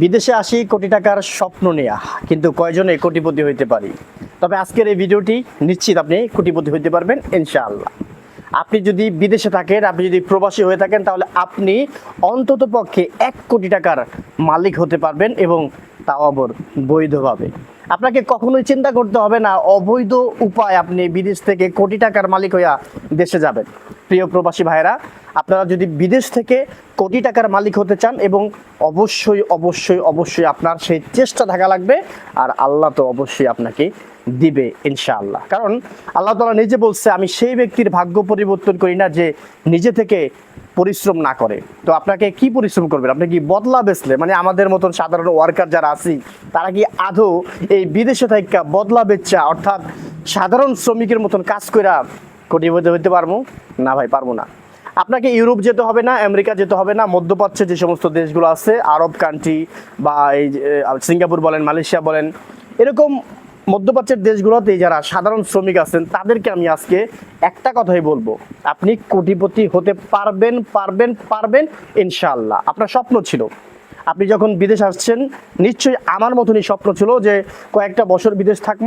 বিদেশে আসি কোটি টাকার স্বপ্ন নেয়া, কিন্তু কয়জনে কোটিপতি হইতে পারি? তবে আজকের এই ভিডিওটি নিশ্চিত আপনি কোটিপতি হইতে পারবেন, ইনশাআল্লাহ। আপনি যদি বিদেশে থাকেন, আপনি যদি প্রবাসী হয়ে থাকেন, তাহলে আপনি অন্তত পক্ষে এক কোটি টাকার মালিক হতে পারবেন এবং তাও আবার বৈধভাবে। আপনাকে কখনোই চিন্তা করতে হবে না, অবৈধ উপায় আপনি বিদেশ থেকে কোটি টাকার মালিক হইয়া দেশে যাবেন। প্রিয় প্রবাসী ভাইরা আপনারা যদি বিদেশ থেকে কোটি টাকার মালিক হতে চান এবং অবশ্যই অবশ্যই অবশ্যই আপনার সেই চেষ্টা থাকা লাগবে আর আল্লাহ তো অবশ্যই আপনাকে দিবে ইনশাআল্লাহ। কারণ আল্লাহ তালা নিজে বলছে, আমি সেই ব্যক্তির ভাগ্য পরিবর্তন করি না যে নিজে থেকে পরিশ্রম না করে। তো আপনাকে কি পরিশ্রম করবেন? আপনি কি বদলা বেচলে? মানে আমাদের মতন সাধারণ ওয়ার্কার যারা আছি, তারা কি আদৌ এই বিদেশে থাকা বদলা বেচা, অর্থাৎ সাধারণ শ্রমিকের মতন কাজ কইরা কোটিপতি হইতে পারব? না ভাই, পারব না। আপনাকে ইউরোপ যেতে হবে না, আমেরিকা যেতে হবে না, মধ্যপ্রাচ্যে যে সমস্ত দেশগুলো আছে, আরব কান্ট্রি বা এই সিঙ্গাপুর বলেন, মালয়েশিয়া বলেন, এরকম মধ্যপ্রাচ্যের দেশগুলোতে যারা সাধারণ শ্রমিক আছেন, তাদেরকে আমি আজকে একটা কথাই বলব। আপনি কোটিপতি হতে পারবেন পারবেন পারবেন, ইনশাআল্লাহ। আপনার স্বপ্ন ছিল। আপনি যখন বিদেশ আসছেন, নিশ্চয়ই আমার মতনই স্বপ্ন ছিল যে কয়েকটা বছর বিদেশ থাকব,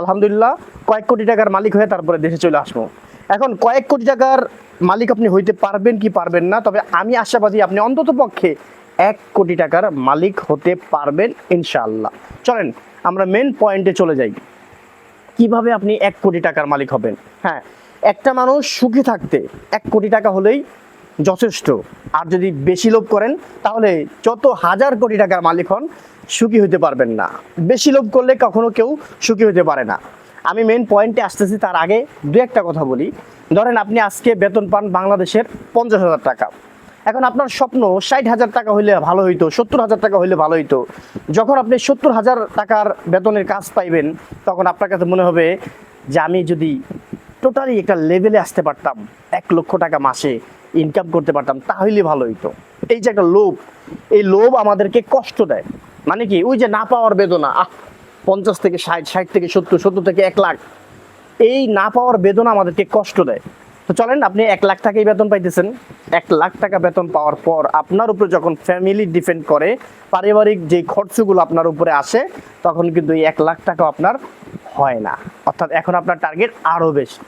আলহামদুলিল্লাহ, কয়েক কোটি টাকার মালিক হয়ে তারপরে দেশে চলে আসব। এখন কয়েক কোটি টাকার মালিক আপনি হইতে পারবেন কি পারবেন না, তবে আমি আশাবাদী আপনি অন্তত পক্ষে এক কোটি টাকার মালিক হতে পারবেন ইনশাআল্লাহ। চলেন, আমরা মেন পয়েন্টে চলে যাই। কীভাবে আপনি এক কোটি টাকার মালিক হবেন? হ্যাঁ একটা মানুষ সুখী থাকতে এক কোটি টাকা হলেই যথেষ্ট। আর যদি বেশি লোভ করেন, তাহলে যত হাজার কোটি টাকার মালিক হন, সুখী হতে পারবেন না। বেশি লোভ করলে কখনো কেউ সুখী হতে পারে না। আমি মেন পয়েন্টে আসতেছি, তার আগে দু একটা কথা বলি। ধরেন আপনি আজকে বেতন পান বাংলাদেশের পঞ্চাশ হাজার টাকা। এখন আপনার স্বপ্ন, ষাট হাজার টাকা হইলে ভালো হইতো, সত্তর হাজার টাকা হইলে ভালো হইতো। যখন আপনি সত্তর হাজার টাকার বেতনের কাজ পাইবেন, তখন আপনার কাছে মনে হবে যে আমি যদি টোটালি একটা লেভেলে আসতে পারতাম, এক লক্ষ টাকা মাসে ইনকাম করতে পারতাম, তাহলে ভালো হইতো। এই যে একটা লোভ, এই লোভ আমাদেরকে কষ্ট দেয়। মানে কি? ওই যে না পাওয়ার বেদনা, আহ পঞ্চাশ থেকে ষাট ষাট থেকে সত্তর সত্তর থেকে এক লাখ। এই না পাওয়ার বেতন আমাদেরকে কষ্ট দেয়। তো চলেন, আপনি এক লাখ টাকাই বেতন পাইতেছেন। এক লাখ টাকা বেতন পাওয়ার পর আপনার উপরে যখন ফ্যামিলি ডিপেন্ড করে, পারিবারিক যে খরচগুলো আপনার উপরে আসে, তখন কিন্তু এই এক লাখ টাকা আপনার হয় না। অর্থাৎ এখন আপনার টার্গেট আরও বেশি।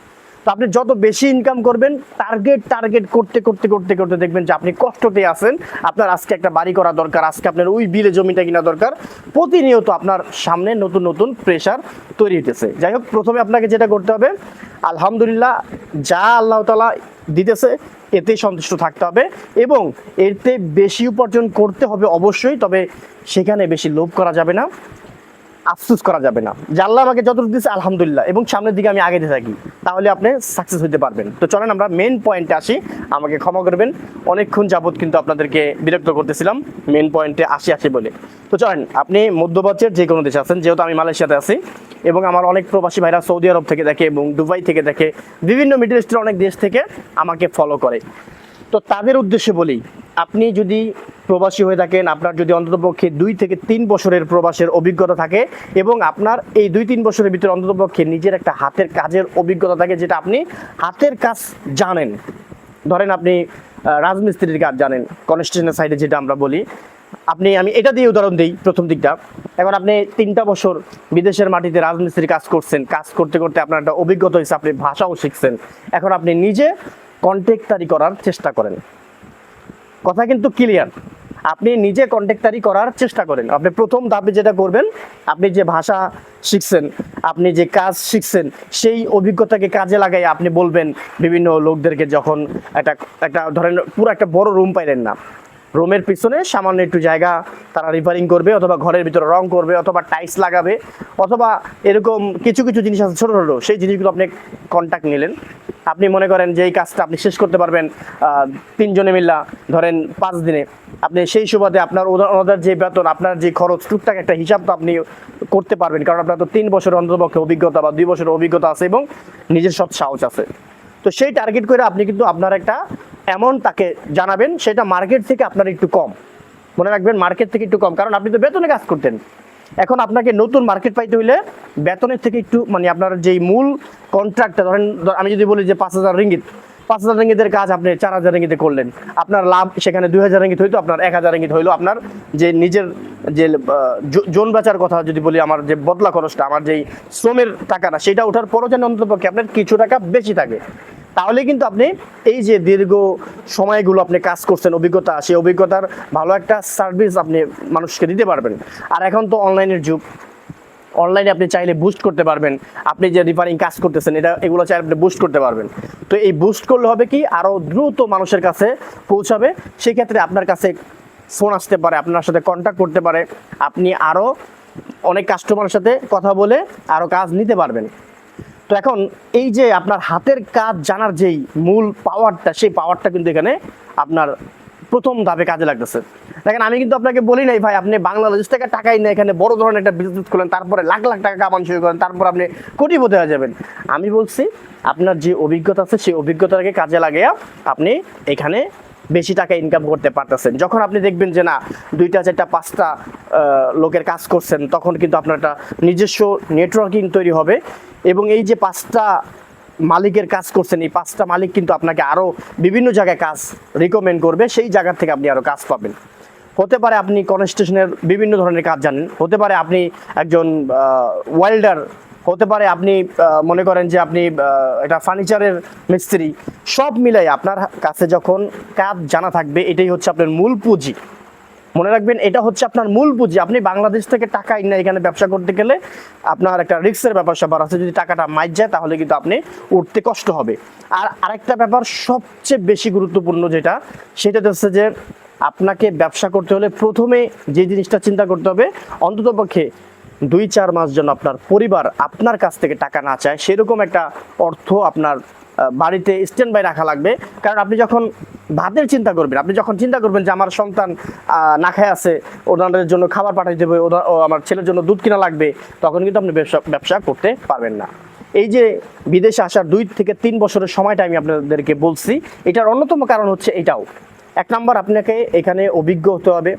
তো আপনি যত বেশি ইনকাম করবেন টার্গেট টার্গেট করতে করতে করতে করতে দেখবেন যে আপনি কষ্টতে আছেন। আপনার আজকে একটা বাড়ি করা দরকার, আজকে আপনার ওই বিলে জমিটা কিনা দরকার। প্রতিনিয়ত আপনার সামনে নতুন নতুন প্রেশার তৈরি হতেছে যাই হোক, প্রথমে আপনাকে যেটা করতে হবে, আলহামদুলিল্লাহ যা আল্লাহ তালা দিতেছে এতেই সন্তুষ্ট থাকতে হবে এবং এতে বেশি উপার্জন করতে হবে অবশ্যই, তবে সেখানে বেশি লোভ করা যাবে না। আফসোস করা যাবে না। যে আল্লাহ আমাকে যতটুকু দিচ্ছে আলহামদুলিল্লাহ। এবং সামনের দিকে আমি আগে থাকি, তাহলে আপনি সাকসেস হতে পারবেন। তো চলেন আমরা মেন পয়েন্টে আসি। আমাকে ক্ষমা করবেন। অনেকক্ষণ যাবত কিন্তু আপনাদেরকে বিরক্ত করতেছিলাম। মেন পয়েন্টে আসি আসি বলে। তো চলেন, আপনি মধ্যপ্রাচ্যের যে কোনো দেশে আছেন, যেহেতু আমি মালয়েশিয়াতে আছি, এবং আমার অনেক প্রবাসী ভাইরা সৌদি আরব থেকে দেখে এবং দুবাই থেকে দেখে, বিভিন্ন মিডল ইস্টের অনেক দেশ থেকে আমাকে ফলো করে। তো তাদের উদ্দেশ্যে বলি আপনি যদি প্রবাসী হয়ে থাকেন, আপনার যদি অন্ততপক্ষে দুই থেকে তিন বছরের প্রবাসের অভিজ্ঞতা থাকে এবং আপনার এই দুই তিন বছরের ভিতরে অন্ততপক্ষে নিজের একটা হাতের কাজের অভিজ্ঞতা থাকে যেটা আপনি হাতের কাজ জানেন। ধরেন আপনি রাজমিস্ত্রির কাজ জানেন, কনস্ট্রাকশনের সাইডে যেটা আমরা বলি। আপনি, আমি এটা দিয়ে উদাহরণ দিই প্রথম দিকটা। এখন আপনি তিনটা বছর বিদেশের মাটিতে রাজমিস্ত্রির কাজ করছেন, কাজ করতে করতে আপনার একটা অভিজ্ঞতা হয়েছে, আপনি ভাষাও শিখছেন। এখন আপনি নিজে কন্ট্রাক্টারি করার চেষ্টা করেন। কথা কিন্তু ক্লিয়ার আপনি নিজে কন্ট্যাক্টারি করার চেষ্টা করেন। আপনি প্রথম ধাপে যেটা করবেন, আপনি যে ভাষা শিখছেন, আপনি যে কাজ শিখছেন, সেই অভিজ্ঞতাকে কাজে লাগাই আপনি বলবেন বিভিন্ন লোকদেরকে যখন একটা একটা ধরেন পুরো একটা বড় রুম পাইলেন না। রুমের পিছনে সামান্য একটু জায়গা তারা রিপেয়ারিং করবে অথবা ঘরের ভিতরে রং করবে অথবা টাইলস লাগাবে অথবা এরকম কিছু কিছু জিনিস আছে ছোটো ছোটো, সেই জিনিসগুলো আপনি কন্ট্যাক্ট নিলেন। আপনি মনে করেন যে এই কাজটা আপনি শেষ করতে পারবেন তিনজনে মিল্লা ধরেন পাঁচ দিনে। আপনি সেই সুবাদে আপনার ওনাদের যে বেতন, আপনার যে খরচ, টুকটাক একটা হিসাব তো আপনি করতে পারবেন। কারণ আপনার তো তিন বছরের অন্ততপক্ষে অভিজ্ঞতা বা দুই বছরের অভিজ্ঞতা আছে এবং নিজের সব সাহস আছে। তো সেই টার্গেট করে আপনি কিন্তু আপনার একটা অ্যামাউন্ট তাকে জানাবেন, সেটা মার্কেট থেকে আপনার একটু কম। মনে রাখবেন মার্কেট থেকে একটু কম, কারণ আপনি তো বেতনে কাজ করতেন। এখন আপনাকে নতুন মার্কেট পাইতে হইলে বেতনের থেকে একটু মানে আপনার যেই মূল কন্ট্রাক্টটা ধরেন, ধর- আমি যদি বলি যে পাঁচ হাজার রিঙ্গিত, পাঁচ হাজার রিঙ্গিতের কাজ আপনি চার হাজার রিঙ্গিতে করলেন। আপনার লাভ সেখানে দুই হাজার রিঙ্গিত হইতো, আপনার এক হাজার রিঙ্গিত হইল। আপনার যে নিজের যে জোন বেচার কথা যদি বলি, আমার যে বদলা খরচটা, আমার যেই শ্রমের টাকাটা, সেটা ওঠার পরও যেন অন্ততপক্ষে আপনার কিছু টাকা বেশি থাকে। তাহলে কিন্তু আপনি এই যে দীর্ঘ সময়গুলো আপনি কাজ করছেন, অভিজ্ঞতা, সেই অভিজ্ঞতার ভালো একটা সার্ভিস আপনি মানুষকে দিতে পারবেন। আর এখন তো অনলাইনের যুগ। অনলাইনে আপনি চাইলে বুস্ট করতে পারবেন। আপনি যে রিফারিং কাজ করতেছেন, এটা, এগুলো চাইলে আপনি বুস্ট করতে পারবেন। তো এই বুস্ট করলে হবে কি আরও দ্রুত মানুষের কাছে পৌঁছাবে। সেক্ষেত্রে আপনার কাছে ফোন আসতে পারে, আপনার সাথে কন্ট্যাক্ট করতে পারে। আপনি আরও অনেক কাস্টমারের সাথে কথা বলে আরও কাজ নিতে পারবেন। তো এখন এই যে আপনার হাতের কাজ জানার যেই মূল পাওয়ারটা সেই পাওয়ারটা কিন্তু এখানে আপনার প্রথম ধাপে কাজে লাগতেছে। দেখেন, আমি কিন্তু আপনাকে বলি নাই ভাই, আপনি বাংলাদেশ থেকে টাকাই না এখানে বড় ধরনের একটা বিজনেস করলেন তারপরে লাখ লাখ টাকা কামান শুরু করেন, তারপর আপনি কোটিপতি হয়ে যাবেন। আমি বলছি, আপনার যে অভিজ্ঞতা আছে, সেই অভিজ্ঞতাকে কাজে লাগিয়ে আপনি এখানে বেশি টাকা ইনকাম করতে পারতেছেন। যখন আপনি দেখবেন যে না, দুইটা, চারটা, পাঁচটা লোকের কাজ করছেন, তখন কিন্তু আপনার একটা নিজস্ব নেটওয়ার্কিং তৈরি হবে এবং এই যে পাঁচটা মালিকের কাজ করছেন, এই পাঁচটা মালিক কিন্তু আপনাকে আরও বিভিন্ন জায়গায় কাজ রিকমেন্ড করবে, সেই জায়গা থেকে আপনি আরও কাজ পাবেন। হতে পারে আপনি কনস্ট্রাকশনের বিভিন্ন ধরনের কাজ জানেন, হতে পারে আপনি একজন ওয়েল্ডার হতে পারে আপনি মনে করেন যে আপনি এটা ফার্নিচারের মিস্ত্রি, সব মিলাই আপনার কাছে যখন কাজ জানা থাকবে, এটাই হচ্ছে আপনার মূল পুঁজি। মনে রাখবেন, এটা হচ্ছে আপনার মূল পুঁজি। আপনি বাংলাদেশ থেকে টাকা ইনা এখানে ব্যবসা করতে গেলে আপনার একটা রিস্কের ব্যাপার স্যাপার আছে। যদি টাকাটা মাইর যায়, তাহলে কিন্তু আপনি উঠতে কষ্ট হবে। আর আরেকটা ব্যাপার সবচেয়ে বেশি গুরুত্বপূর্ণ যেটা, সেটা হচ্ছে যে আপনাকে ব্যবসা করতে হলে প্রথমে যে জিনিসটা চিন্তা করতে হবে, অন্ততপক্ষে দুই চার মাস যেন আপনার পরিবার আপনার কাছ থেকে টাকা না চায়, সেরকম একটা অর্থ আপনার বাড়িতে স্ট্যান্ড বাই রাখা লাগবে। কারণ আপনি যখন ভাতের চিন্তা করবেন, আপনি যখন চিন্তা করবেন যে আমার সন্তান না খায় আছে, ওনাদের জন্য খাবার পাঠাই দেবে ও আমার ছেলের জন্য দুধ কিনা লাগবে, তখন কিন্তু আপনি ব্যবসা ব্যবসা করতে পারবেন না। এই যে বিদেশে আসার দুই থেকে তিন বছরের সময়টা আমি আপনাদেরকে বলছি, এটার অন্যতম কারণ হচ্ছে এটাও। এক নম্বর, আপনাকে এখানে অভিজ্ঞ হতে হবে।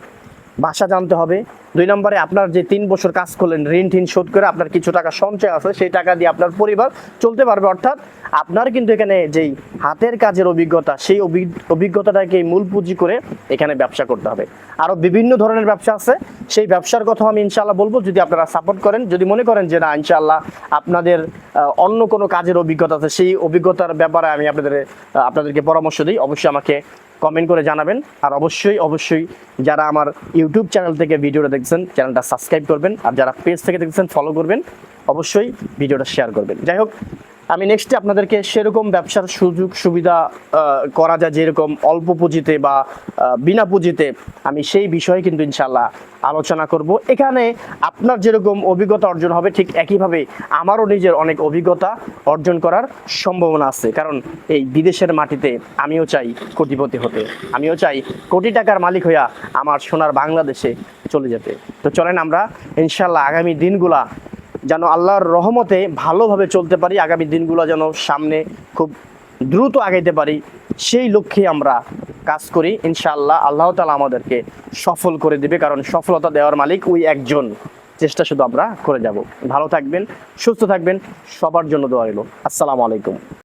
ভাষা জানতে হবে। দুই নম্বরে আপনার যে তিন বছর কাজ করলেন, ঋণ টিন শোধ করে আপনার কিছু টাকা সঞ্চয় আছে, সেই টাকা দিয়ে আপনার পরিবার চলতে পারবে। অর্থাৎ আপনার কিন্তু এখানে যেই হাতের কাজের অভিজ্ঞতা, সেই অভি- অভিজ্ঞতাটাকে মূল পুঁজি করে এখানে ব্যবসা করতে হবে। আরও বিভিন্ন ধরনের ব্যবসা আছে, সেই ব্যবসার কথা আমি ইনশাল্লাহ বলব। যদি আপনারা সাপোর্ট করেন, যদি মনে করেন যে না ইনশাল্লাহ আপনাদের অন্য কোনো কাজের অভিজ্ঞতা আছে, সেই অভিজ্ঞতার ব্যাপারে আমি আপনাদের আপনাদেরকে পরামর্শ দিই, অবশ্যই আমাকে কমেন্ট করে জানাবেন। আর অবশ্যই অবশ্যই যারা আমার ইউটিউব চ্যানেল থেকে ভিডিওটা দেখছেন, চ্যানেলটা সাবস্ক্রাইব করবেন। আর যারা পেজ থেকে দেখছেন ফলো করবেন। অবশ্যই ভিডিওটা শেয়ার করবেন। যাই হোক আমি নেক্সটে আপনাদেরকে সেরকম ব্যবসার সুযোগ, সুবিধা করা যায় যেরকম অল্প পুঁজিতে বা বিনা পুঁজিতে আমি সেই বিষয়ে কিন্তু ইনশাল্লাহ আলোচনা করব। এখানে আপনার যেরকম অভিজ্ঞতা অর্জন হবে, ঠিক একইভাবে আমারও নিজের অনেক অভিজ্ঞতা অর্জন করার সম্ভাবনা আছে। কারণ এই বিদেশের মাটিতে আমিও চাই কোটিপতি হতে। আমিও চাই কোটি টাকার মালিক হইয়া আমার সোনার বাংলাদেশে চলে যেতে। তো চলেন আমরা ইনশাল্লাহ আগামী দিনগুলা যেন আল্লাহর রহমতে ভালোভাবে চলতে পারি, আগামী দিনগুলো যেন সামনে খুব দ্রুত আগাইতে পারি, সেই লক্ষ্যে আমরা কাজ করি। ইনশাআল্লাহ আল্লাহ তালা আমাদেরকে সফল করে দিবে, কারণ সফলতা দেওয়ার মালিক ওই একজন। চেষ্টা শুধু আমরা করে যাব। ভালো থাকবেন, সুস্থ থাকবেন, সবার জন্য দোয়া রইল। আসসালামু আলাইকুম।